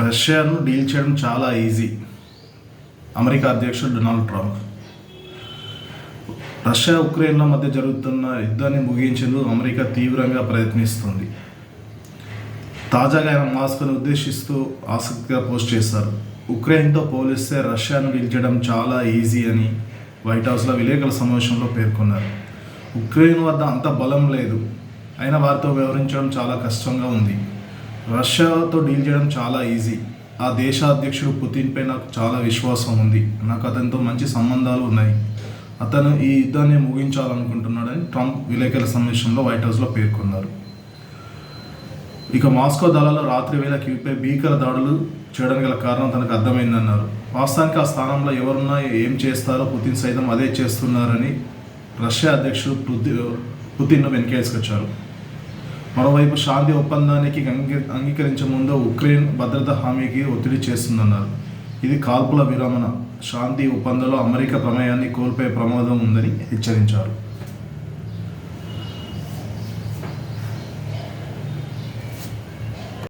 రష్యాను deal చేయడం చాలా easy. America అధ్యక్షుడు డొనాల్డ్ ట్రంప్. రష్యా ఉక్రెయిన్ల మధ్య జరుగుతున్న యుద్ధాన్ని ముగించేందుకు అమెరికా తీవ్రంగా ప్రయత్నిస్తుంది. తాజాగా ఆయన మాస్క్ను ఉద్దేశిస్తూ ఆసక్తిగా పోస్ట్ చేశారు. ఉక్రెయిన్తో పోలిస్తే రష్యాను డీల్ చేయడం చాలా ఈజీ అని వైట్ హౌస్లో విలేకరుల సమావేశంలో పేర్కొన్నారు. ఉక్రెయిన్ వద్ద అంత బలం లేదు. అయినా వారితో వ్యవహరించడం చాలా కష్టంగా ఉంది. రష్యాతో డీల్ చేయడం చాలా ఈజీ. ఆ దేశ అధ్యక్షుడు పుతిన్పై నాకు చాలా విశ్వాసం ఉంది. నాకు అతనితో మంచి సంబంధాలు ఉన్నాయి. అతను ఈ యుద్ధాన్ని ముగించాలనుకుంటున్నాడని ట్రంప్ విలేకరుల సమావేశంలో వైట్ హౌస్లో పేర్కొన్నారు. ఇక మాస్కో దళాలు రాత్రి వేళ క్యూపై భీకర దాడులు చేయడానికి గల కారణం తనకు అర్థమైందన్నారు. వాస్తవానికి ఆ స్థానంలో ఎవరున్నా ఏం చేస్తారో పుతిన్ సైతం అదే చేస్తున్నారని రష్యా అధ్యక్షుడు పుతి పుతిన్ను వెనకేసుకొచ్చారు. మరోవైపు శాంతి ఒప్పందానికి అంగీ అంగీకరించే ముందు ఉక్రెయిన్ భద్రతా హామీకి ఒత్తిడి చేస్తుందన్నారు. ఇది కాల్పుల విరమణ. శాంతి ఒప్పందంలో అమెరికా ప్రమేయాన్ని కోల్పోయే ప్రమాదం ఉందని హెచ్చరించారు.